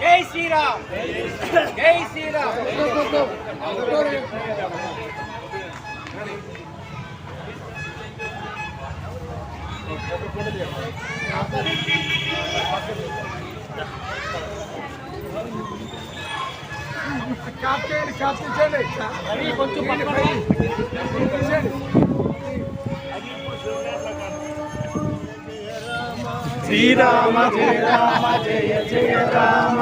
జై శ్రీరామ్. జై శ్రీరామ్. క్యాప్ చేయండి. క్యాప్ తీసేయండి కొంచెం శ్రీరామ జయ రామ జయ జయ రామ.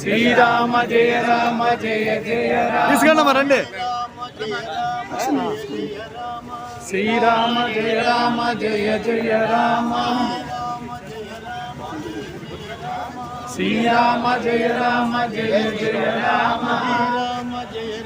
శ్రీరామ జయ రామ జయ జయ రామ. తీసుకెళ్ళమ్మా రండి. శ్రీరామ జయ రామ జయ జయ రామ. శ్రీరామ జయ రామ జయ జయ రామ.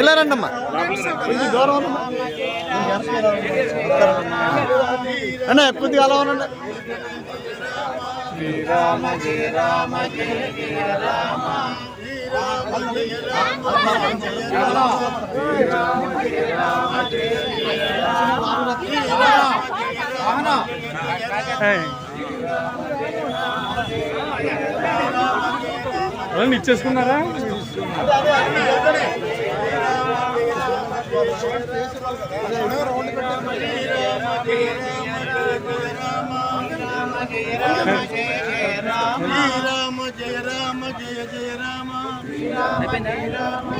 ఇలా రండమ్మా కొంచెం దూరం ఉండమ్మా. అన్న కొద్దిగా అలా ఉండండి రామ జయ రామ జయ జయ రామ రామ జయ రామ జయ జయ రామ వాళ్ళని ఇచ్చేసుకున్నారా? రామ జయ రామ జయ జయ రామ రామ జయ రామ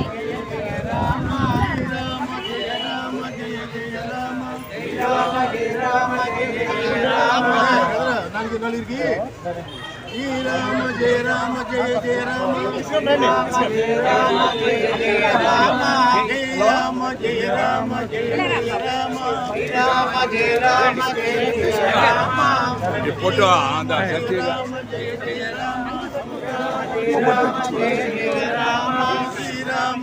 నాలుగు నలుగురికి శ్రీరామ జయ రామ జయ జయ రామ జయ రామ జయ జయ రామ శ్రీరామ జయ రామ జయ జయ రామ శ్రీరామ జయ రామ జయ జయ రామ ఫోటో జయ రామ జయ జయ రామ. జయ రామ జయ జయ రామ.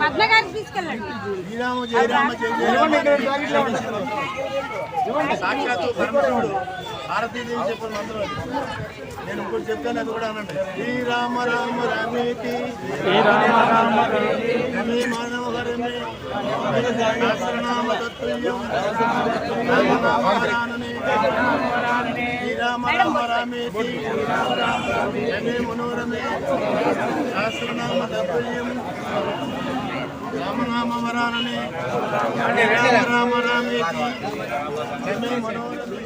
పద్మ గారికి తీసుకెళ్ళండి శ్రీరామ జయ రామ జయ జయ రామ. సాక్షాత్తు పరమశివుడు భారతీదేవి చెప్పిన మంత్రం అది. నేను ఇంకోటి చెప్తాను అది కూడా అనండి శ్రీరామ రామ రామేతి శ్రీరామ రామ రమే మానవ హరమే సహస్రనామ తత్తుల్యం రామనామరాననే రామ రామేతి రమే మనోరమే సహస్రనామ తత్తుల్యం రామనామ వరాననే రామ రామ రామేతి రమే మనోరమే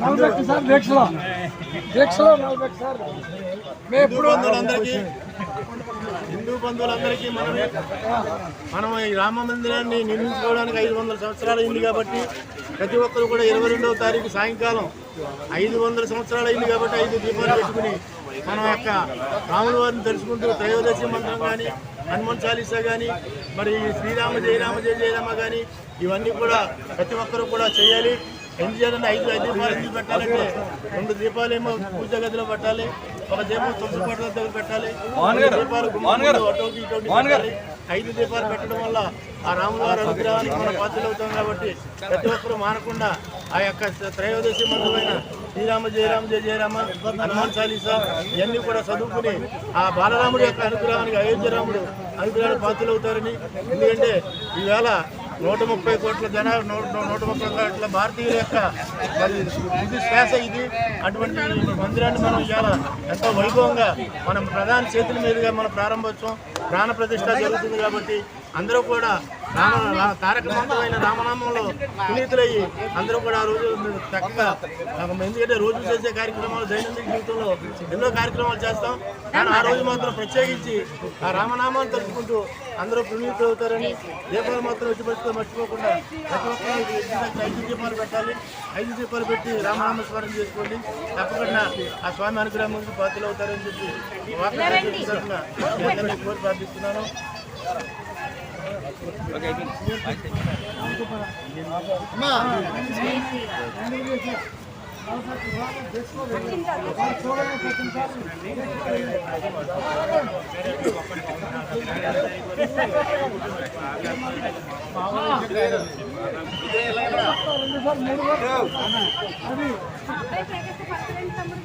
నలభై సార్లు దీక్షలో దీక్షలో నలభై సార్లు మేము హిందూ బంధువులందరికీ హిందూ బంధువులందరికీ మనం మనం ఈ రామ మందిరాన్ని నిర్మించుకోవడానికి ఐదు వందల సంవత్సరాలు అయింది కాబట్టి ప్రతి ఒక్కరు కూడా ఇరవై రెండవ తారీఖు సాయంకాలం ఐదు వందల సంవత్సరాలు అయింది కాబట్టి ఐదు దీపాలు పెట్టుకుని మన యొక్క రాముల వారిని తెలుసుకుంటూ త్రయోదశి మంత్రం కానీ హనుమాన్ చాలీసా కానీ మరి శ్రీరామ జయరామ జయ జయరామ కానీ ఇవన్నీ కూడా ప్రతి ఒక్కరు కూడా చేయాలి. ఎందుకు చేయాలంటే ఐదు ఐదు దీపాలు ఎందుకు పెట్టాలంటే రెండు దీపాలు ఏమో పూజ గదిలో పెట్టాలి ఒక దీపం తులసి పట్ల దగ్గర పెట్టాలి దీపాలు పెట్టాలి. ఐదు దీపాలు పెట్టడం వల్ల ఆ రాములవారి అనుగ్రహానికి మన పాత్రలు అవుతాం కాబట్టి ప్రతి ఒక్కరూ మానకుండా ఆ యొక్క త్రయోదశి మంత్రమైన శ్రీరామ జయరామ జయ జయరామ హనుమాన్ చాలీసా ఇవన్నీ కూడా చదువుకుని ఆ బాలరాముడి యొక్క అనుగ్రహానికి అయోధ్య రాముడు అనుగ్రహానికి పాత్రలు అవుతారని ఎందుకంటే ఈవేళ నూట ముప్పై కోట్ల జనాలు నూట నూట ముప్పై కోట్ల భారతీయుల యొక్క మరి ఇది శ్వాస ఇది. అటువంటి మందిరాన్ని మనం ఇవాళ ఎంతో వైభవంగా మనం ప్రధాన చేతుల మీదుగా మన ప్రారంభోత్సవం ప్రాణ ప్రతిష్ట జరుగుతుంది కాబట్టి అందరూ కూడా రామ రా- తారక రామనామంలో పునీతులయ్యి అందరూ కూడా ఆ రోజు చక్కగా ఎందుకంటే రోజు చేసే కార్యక్రమాలు దైనందిక జీవితంలో ఎన్నో కార్యక్రమాలు చేస్తాం. కానీ ఆ రోజు మాత్రం ప్రత్యేకించి ఆ రామనామాన్ని తెలుసుకుంటూ అందరూ పునీతులు అవుతారని దీపాలు మాత్రం ఎట్టి పరిస్థితుల్లో మర్చిపోకుండా ప్రతి ఒక్కరు ఐదు దీపాలు పెట్టాలి. ఐదు దీపాలు పెట్టి రామనామ స్మరణ చేసుకోండి. తప్పకుండా ఆ స్వామి అనుగ్రహం ముందు పాత్రలు అవుతారని చెప్పి వాక్య తరఫున మీ అందరినీ పద్దెనిమిది సార్లు అబ్బాయి చేస్తే పక్కన తమ్ముడు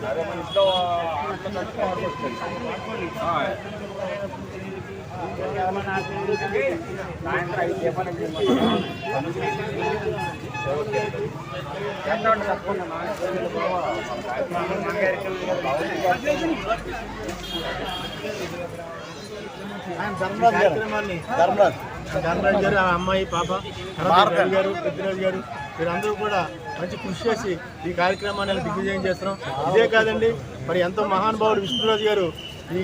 సరే మన ఇంట్లో సాయంత్రం తప్పకుండా కార్యక్రమాన్ని ధర్మరాజ్. గారు ఆ అమ్మాయి పాప రవి గారు పెద్దిరాజు గారు వీరందరూ కూడా మంచి కృషి చేసి ఈ కార్యక్రమాన్ని దిగ్విజయం చేస్తున్నాం. ఇదే కాదండి మరి ఎంతో మహానుభావుడు విష్ణురాజు గారు ఈ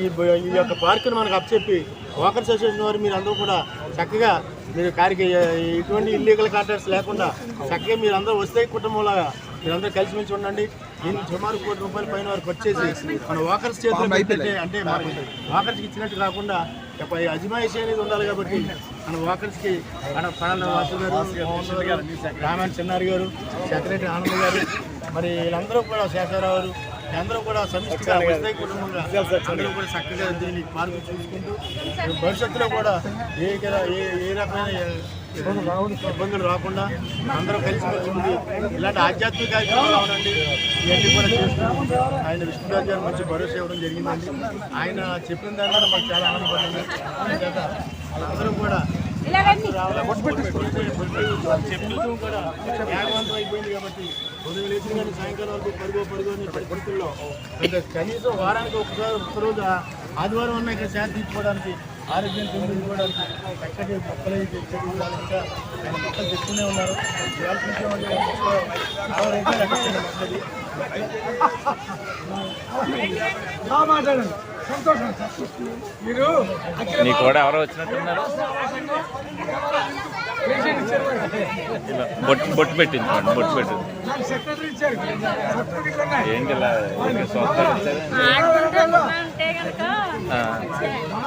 ఈ యొక్క పార్కును మనకు అప్పచెప్పి వాకర్స్ అసోసియేషన్ వారు మీరు అందరూ కూడా చక్కగా మీరు కార్యకి ఎటువంటి ఇల్లీగల్ కాంట్రాక్ట్స్ లేకుండా చక్కగా మీరు అందరూ వస్తే కుటుంబంలాగా మీరందరూ కలిసిమెలిసి ఉండండి. సుమారు కోటి రూపాయల పైన వరకు వచ్చేసి మన వాకర్స్ చేతులు పెట్టే అంటే మన వాకర్స్కి ఇచ్చినట్టు కాకుండా అజమాయిషి అనేది ఉండాలి కాబట్టి మన వాకర్స్కి మన ప్రాణ వాసు గారు రామాయణ చిన్నారి గారు సెక్రటరీ ఆనంద్ గారు మరి వీళ్ళందరూ కూడా శేఖరరావు గారు అందరూ కూడా సమిష్టిగా వస్తాయి కుటుంబంగా అందరూ కూడా చక్కగా దీన్ని పార్కు చూసుకుంటూ భవిష్యత్తులో కూడా ఏ ఏ రకమైన ఇబ్బందులు రాకుండా అందరూ కలిసిమెలిసి ఉంది ఇలాంటి ఆధ్యాత్మిక కార్యక్రమాలు అవునండి. ఇవన్నీ కూడా చేస్తూ ఆయన విష్ణురాజు గారు మంచి భరోసా ఇవ్వడం జరిగిందండి. ఆయన చెప్పిన దాని మీద మాకు చాలా ఆనందపడింది. అంతేకాక అందరూ కూడా చెప్తూ కూడా వేగవంతం అయిపోయింది కాబట్టి ఉదయం లేచిన కానీ సాయంకాలం వరకు పరుగు పరుగు అని పరిస్థితుల్లో కనీసం వారానికి ఒకసారి ఒక్కరోజు ఆ- ఆదివారం అన్న ఇక్కడ శాంతి తీసుకోవడానికి ఆరోగ్యం చక్కటి మొక్కలు చెట్లు కూడా ఇంకా ఆయన మొక్కలు చెప్తూనే ఉన్నారు. ఇవాళ చూసామంటే ఎవరైతే రక్షించండి మొక్కది మాట్లాడండి. సంతోషం. మీరు నీ కూడా ఎవరో వచ్చినట్టున్నారు? బొట్టు బొట్టు పెట్టింది బొట్టు పెట్టింది. నాకు ఏంటి ఇలా ఇక్కడ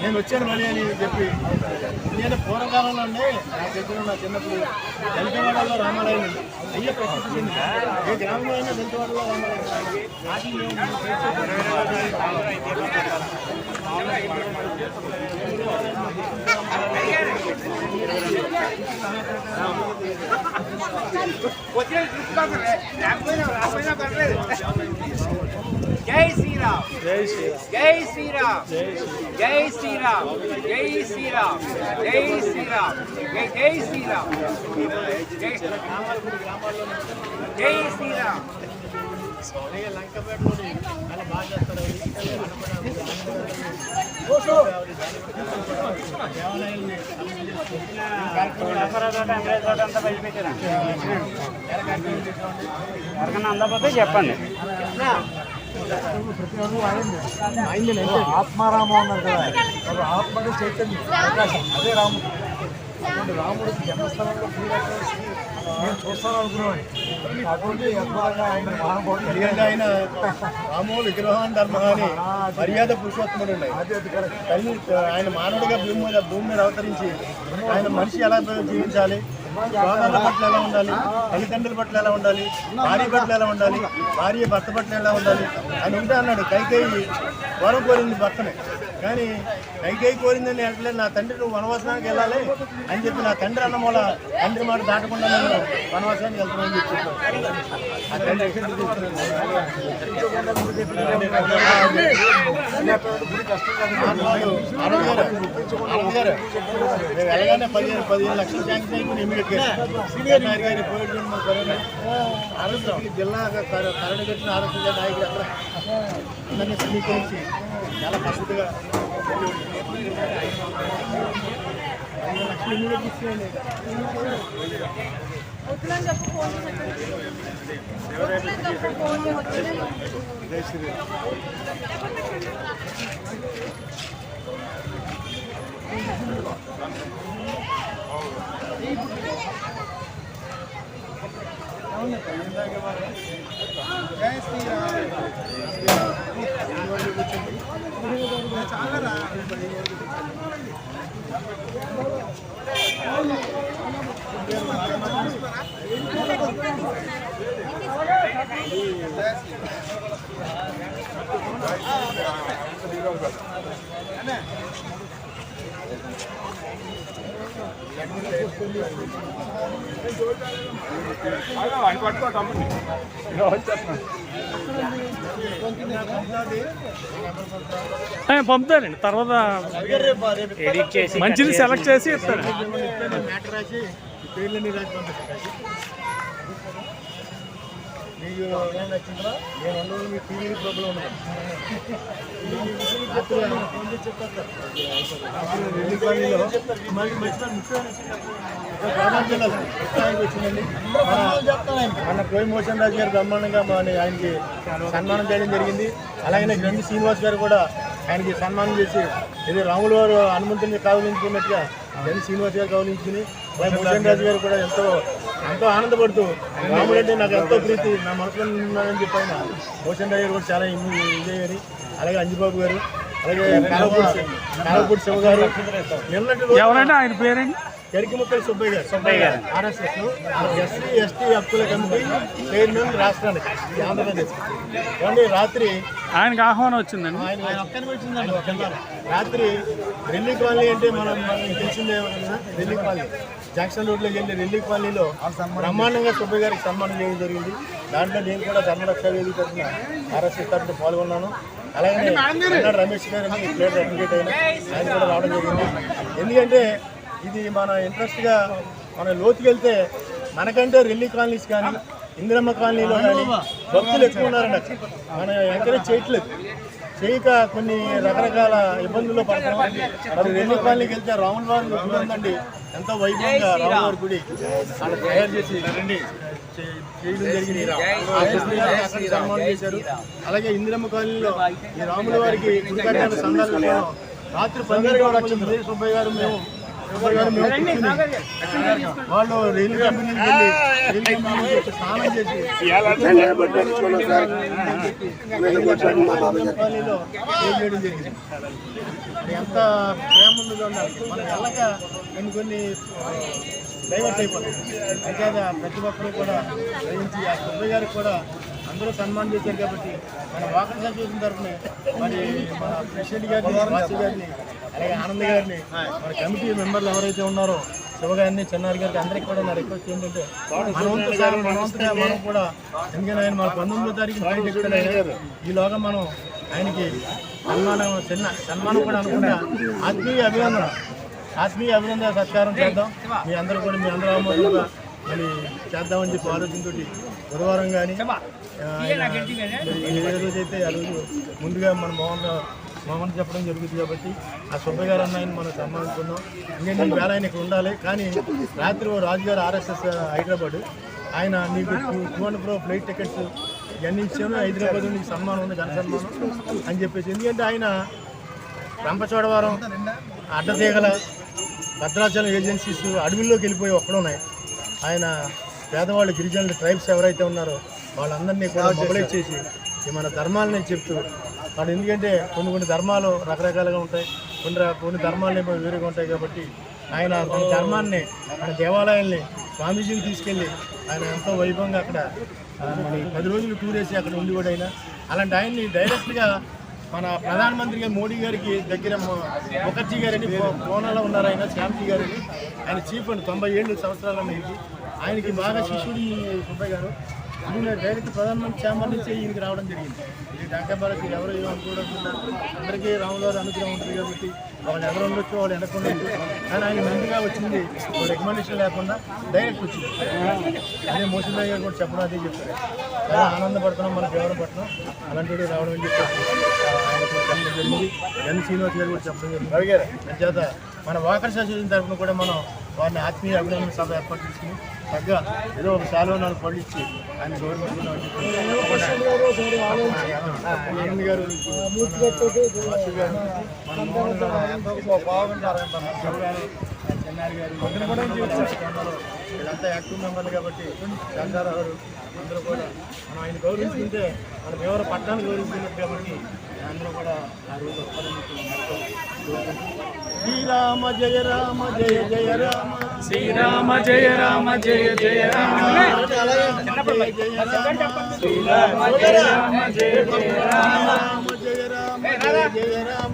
నేను వచ్చాను మళ్ళీ అని చెప్పి నేను పూర్వకాలంలో అండి నా దగ్గర నా చిన్నప్పుడు దళితవాడలో రామాలయం ఉంది. అయ్యే ప్రసిద్ధి చెందింది. ఏ గ్రామంలో అయినా దళితవాడలో రామాలయం ఉంది. వాటిని వచ్చిన తీసుకోకండి. రాకపోయినా రాకపోయినా పర్లేదు జై శ్రీరామ్ జై శ్రీరామ్ జై శ్రీరామ్ జై శ్రీరామ్ జై శ్రీరామ్ జై జై శ్రీరామ్ జై శ్రీరామ్ ఎవరికైనా అందకపోతే చెప్పండి ఆత్మారామం ఉన్నారు కదా. చైతన్యం ప్రకాశం అదే రాముడు. అటువంటి రాముడికి జన్మస్థలంలో శ్రీరామేసి నేను చూస్తాను అనుకున్నాను. అటువంటి అద్భుతంగా ఆయన మహానుభావుడు ఎందుకంటే ఆయన రామో ధర్మ అని మర్యాద పురుషోత్తముడు ఉన్నాయి. ఆయన మానవుడిగా భూమి మీద భూమి మీద అవతరించి ఆయన మనిషి ఎలా జీవించాలి సోదరుల పట్ల ఎలా ఉండాలి? తల్లిదండ్రుల పట్ల ఎలా ఉండాలి? భార్య పట్ల ఎలా ఉండాలి? భార్య భర్త పట్ల ఎలా ఉండాలి? అని ఉంటే అన్నాడు కైకేయి. వరం కోరింది భర్తనే. కానీ కైకేయి కోరిందని అంటలేదు నా తండ్రి నువ్వు వనవాసానికి వెళ్ళాలి అని చెప్పి నా తండ్రి అన్న మూల తండ్రి మాట దాటకుండా నేను వనవాసానికి వెళ్తున్నానని చెప్పి మేము వెళ్ళగానే పదిహేను పదిహేను లక్షలు శాంక్షన్ అయిపోయింది ఇమీడియట్గా సీనియర్ నాయక్ గారు పోయి మన జిల్లా కర- కరడు కట్టిన ఆరోగ్య నాయకులు అక్కడ అందరినీ సమీకరించి చాలా పద్ధతిగా పదిహేను లక్షలు జయ శ్రీరామ్ చెప్పు ఫోన్ శ్రీరామ్ పంపుతానండి తర్వాత మంచిది సెలెక్ట్ చేసి ఇస్తాను మీకు నచ్చిందా? నేను మీ టీవీ ప్రాబ్లం వచ్చిందండి మన మన ప్రోమోషన్ రాజు గారు బ్రహ్మాండంగా మన ఆయనకి సన్మానం చేయడం జరిగింది. అలాగే గ్రంథి శ్రీనివాస్ గారు కూడా ఆయనకి సన్మానం చేసి ఇది రాములు వారు హనుమంతుని కావలించుకున్నట్టుగా గ్రంథి శ్రీనివాస్ గారు కావలించుకుని భూషణ్ రాజు గారు కూడా ఎంతో ఎంతో ఆనందపడుతూ రాముడు అంటే నాకు ఎంతో ప్రీతి నా మనసులో ఉన్నాడని చెప్పి ఆయన భూషణ్ రాజు గారు కూడా చాలా ఇదయ్యారు. అలాగే అంజిబాబు గారు అలాగే కాలపూడి కాలపూడి శివ గారు. నిన్నటి ఆయన పేరేంటి? ఎరికిముక్కల Subbaiah garu. Subbaiah garu. RSS SC ST హక్కుల కమిటీ చైర్మన్ రాష్ట్రానికి ఈ ఆంధ్రప్రదేశ్. ఏమండి రాత్రి ఆయనకి ఆహ్వానం వచ్చిందండి. ఆయన ఆయన ఒక్కనే వచ్చిందండి. రాత్రి రెల్లి కాలనీ అంటే మనం మనకి తెలిసిందే రెల్లి కాలనీ. జంక్షన్ రోడ్లోకి వెళ్ళి రెల్లి కాలనీలో బ్రహ్మాండంగా సుబ్బయ్య గారికి సన్మానం చేయడం జరిగింది. దాంట్లో నేను కూడా ధర్మరక్ష వేదిక తరఫున ఆర్ఎస్ఎస్ తరఫున పాల్గొన్నాను. అలాగే రమేష్ గారు అని ప్లేట్ అడ్వకేట్ అయిన ఆయన కూడా రావడం జరిగింది. ఎందుకంటే ఇది మన ఇంట్రెస్ట్గా మన లోతుకి వెళ్తే మనకంటే రెల్లి కాలనీస్ కానీ ఇందిరమ్మ కాలనీలో కానీ భక్తులు ఎక్కువ ఉన్నారండి అక్కడ. మనం ఎంకరేజ్ చేయట్లేదు. చేయక కొన్ని రకరకాల ఇబ్బందుల్లో పడతాం మరి రెల్లి కాలనీకి వెళ్తే రాముల వారి గుడి ఉందండి. ఎంతో వైభవంగా రాముల వారి గుడి. అక్కడ తయారు చేసి రండి. చేయడం జరిగింది. సన్మానం చేశారు. అలాగే ఇందిరమ్మ కాలనీలో ఈ రాముల వారికి గుడి కట్టాల సందర్భంలో రాత్రి పన్నెండు వచ్చింది సుబ్బయ్య గారు మేము వాళ్ళు రైలు కంపెనీకి వెళ్ళి రైలు కంపెనీకి స్నానం చేసి చేయడం జరిగింది ఎంత ప్రేమ ఉంది ఉండాలి మనం వెళ్ళక కొన్ని కొన్ని డైవర్ట్ అయిపోతాయి. అయితే ప్రతి ఒక్కరు కూడా గ్రహించి ఆ సుబ్బయ్య గారికి కూడా అందరూ సన్మానం చేశారు కాబట్టి మన వాకర్ అసోసియేషన్ తరఫున మరి మన ప్రెసిడెంట్ గారిని వాసి గారిని అలాగే ఆనంద్ గారిని మన కమిటీ మెంబర్లు ఎవరైతే ఉన్నారో శివగారిని చిన్నారి గారికి అందరికీ కూడా నా రిక్వెస్ట్ ఏంటంటే మన వంతు సార్ మన కూడా ఎందుకంటే ఆయన మన పంతొమ్మిదో తారీఖు ఈలోగా మనం ఆయనకి సన్మానం చిన్న సన్మానం కూడా అనుకుంటా ఆత్మీయ అభినందన ఆత్మీయ అభినందన సత్కారం చేద్దాం. మీ అందరూ కూడా మీ అందరూ మరి చేద్దామని చెప్పి ఆలోచనతో గురువారం కానీ ఏ రోజైతే ఆ రోజు ముందుగా మన మోహన్ మోహన్ చెప్పడం జరుగుతుంది కాబట్టి ఆ సుబ్బయ్య గారు అన్న ఆయన మనం సన్మానించుకుందాం ఇంకేంటి వేళ ఆయన ఇక్కడ ఉండాలి. కానీ రాత్రి ఓ రాజుగారు ఆర్ఎస్ఎస్ హైదరాబాద్. ఆయన నీకు two hundred pro flight tickets ఇవన్నీ ఇచ్చాను. హైదరాబాద్ నీకు సన్మానం ఉంది ఘన సన్మానం అని చెప్పేసి. ఎందుకంటే ఆయన రంపచోడవరం అడ్డతీగల భద్రాచలం ఏజెన్సీస్ అడవుల్లోకి వెళ్ళిపోయి ఒక్కడున్నాయి. ఆయన పేదవాళ్ళు గిరిజనులు ట్రైబ్స్ ఎవరైతే ఉన్నారో వాళ్ళందరినీ కూడా మొబలైజ్ చేసి మన ధర్మాలని చెప్తూ వాడు ఎందుకంటే కొన్ని కొన్ని ధర్మాలు రకరకాలుగా ఉంటాయి కొన్ని కొన్ని ధర్మాలు ఏమో వేరుగా ఉంటాయి కాబట్టి ఆయన మన ధర్మాన్ని మన దేవాలయాల్ని స్వామీజీని తీసుకెళ్ళి ఆయన ఎంతో వైభవంగా అక్కడ పది రోజులు టూర్ వేసి అక్కడ ఉండి కూడా ఆయన. అలాంటి ఆయన్ని డైరెక్ట్గా మన ప్రధానమంత్రి గారు మోడీ గారికి దగ్గర ముఖర్జీ గారని పూనాలో ఉన్నారు ఆయన శ్యామ్జీ గారని. ఆయన చీఫ్ అండి తొంభై ఏళ్ళు సంవత్సరాల నుంచి ఆయనకి బాగా శిష్యుడు సుబ్బయ్య గారు. నేను డైరెక్ట్ ప్రధానమంత్రి ఛాంబర్ నుంచి ఈయనకి రావడం జరిగింది. ఈ డాక్టర్ బాలకి ఎవరు ఏమో అందరికీ రాములవారి అనుగ్రహం ఉంటుంది కాబట్టి వాళ్ళు ఎవరు ఉండొచ్చు వాళ్ళు వెనక కానీ ఆయన మెండుగా వచ్చింది రికమెండేషన్ లేకుండా డైరెక్ట్ వచ్చింది. అదే మోషన్ గారు కూడా చెప్పడం అదే చెప్పారు. చాలా ఆనందపడుతున్నాం మన దేవరం పట్టణం అలాంటి రావడం అని చెప్పేసి ఆయన చెప్పడం జరిగింది. ఎన్ శ్రీనివాస్ గారు కూడా చెప్పడం జరిగింది. అడిగారు. అంచేత మన వాకర్ అసోసియేషన్ తరఫున కూడా మనం వారిని ఆత్మీయ అభినందన సభ ఏర్పాటు చేసుకుని తగ్గ ఏదో ఒక శాలువ నాలుగు పళ్ళు ఇచ్చి ఆయన మోహన్ గారు బాగుంటారు గారు. వీళ్ళంతా యాక్టివ్ మెంబర్లు కాబట్టి చందారావు గారు అందరూ కూడా మనం ఆయన గౌరవించుకుంటే మనం ఎవరు పట్టణాన్ని గౌరవించుకున్నట్టు కాబట్టి అందరూ కూడా ఆ రోజు శ్రీరామ జయ రామ జయ జయ రామ. శ్రీరామ జయ రామ జయ జయ రామ. శ్రీరామ జయ రామ జయ జయ రామ రామ.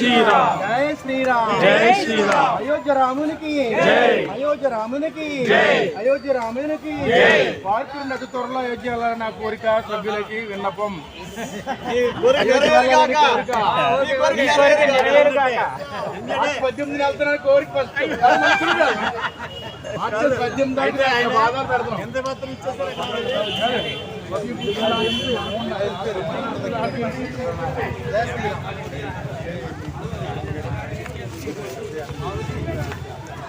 శ్రీరామ్. జై శ్రీరామ్. జై శ్రీరామ్. అయోధ్య రామునికి. జై. అయోధ్య రామునికి. జై. అయోధ్య రామునికి. జై. పార్టీ నది త్వరలో అయోధ్య నా కోరిక సభ్యులకి విన్నపం. పద్దెనిమిది కోరిక ఫస్ట్. మార్చి పద్దెనిమిది దాకా ఆయన బాగా పెడతాం ఎంత పత్రం ఇచ్చేసారు జై.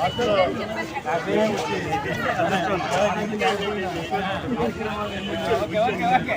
ఓకే ఓకే ఓకే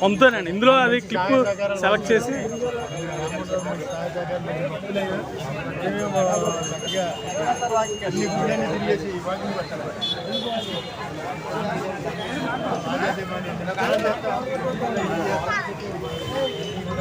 పంపుతానండి. ఇందులో అది క్లిప్ సెలెక్ట్ చేసి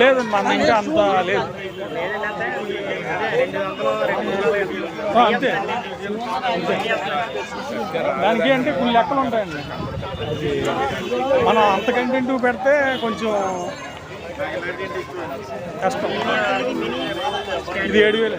లేదండి మన ఇంకా అంత లేదు. అంతే. దానికి అంటే కొన్ని లెక్కలు ఉంటాయండి. అది మనం అంత కంటెంట్ పెడితే కొంచెం కష్టం. ఇది ఏడు వేలు.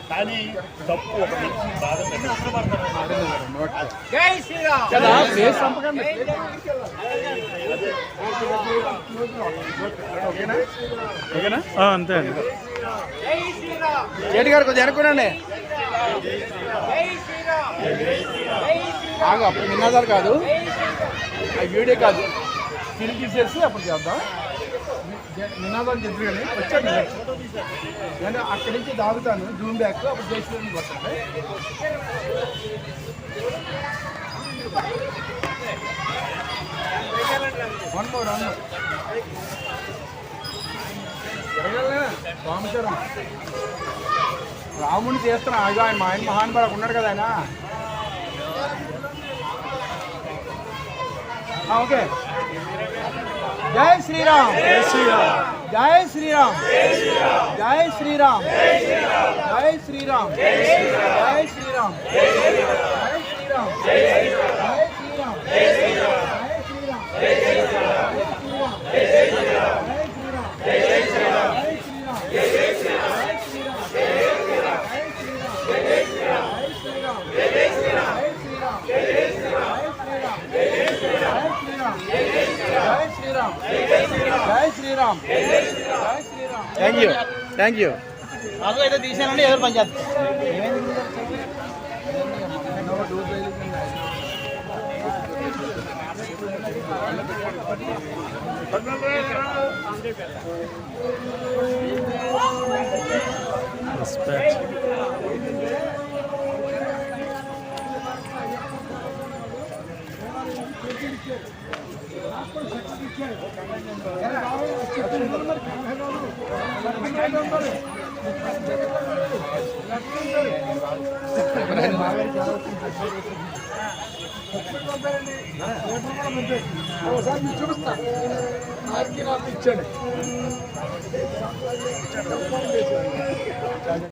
కానీ తప్పు ఒక మనిషి అంతే రెడ్డి గారు కొంచెం ఎనుకునండి అప్పుడు నిన్నదారు కాదు. వీడియో కాదు. తిరిగి తీసేసి అప్పుడు చేద్దాం. నినాదాలు చెప్పి కానీ వచ్చాను నేను అక్కడి నుంచి దాగుతాను జూమ్ బ్యాక్ అప్పుడు చేసి కొట్టండి వన్ మోర్ వన్ మోర్ జరగాలనే రామచరం రాముని చేస్తున్నా అయ్యో ఆయన మా ఆయన మహానుభావుడు ఉన్నాడు కదా ఆయన. ఓకే. జై శ్రీరామ్ జై శ్రీరామ్ జై శ్రీరామ్ జై శ్రీరామ్ జై శ్రీరామ్ జై శ్రీరామ్ జై Ram. Jai Ram. Thank you. Thank you. Aduh, itu diisi nanti ya panjat. Respect. Thank you. ఒకసారి చూపిస్తా. ఆయనకి నాకు ఇచ్చాడు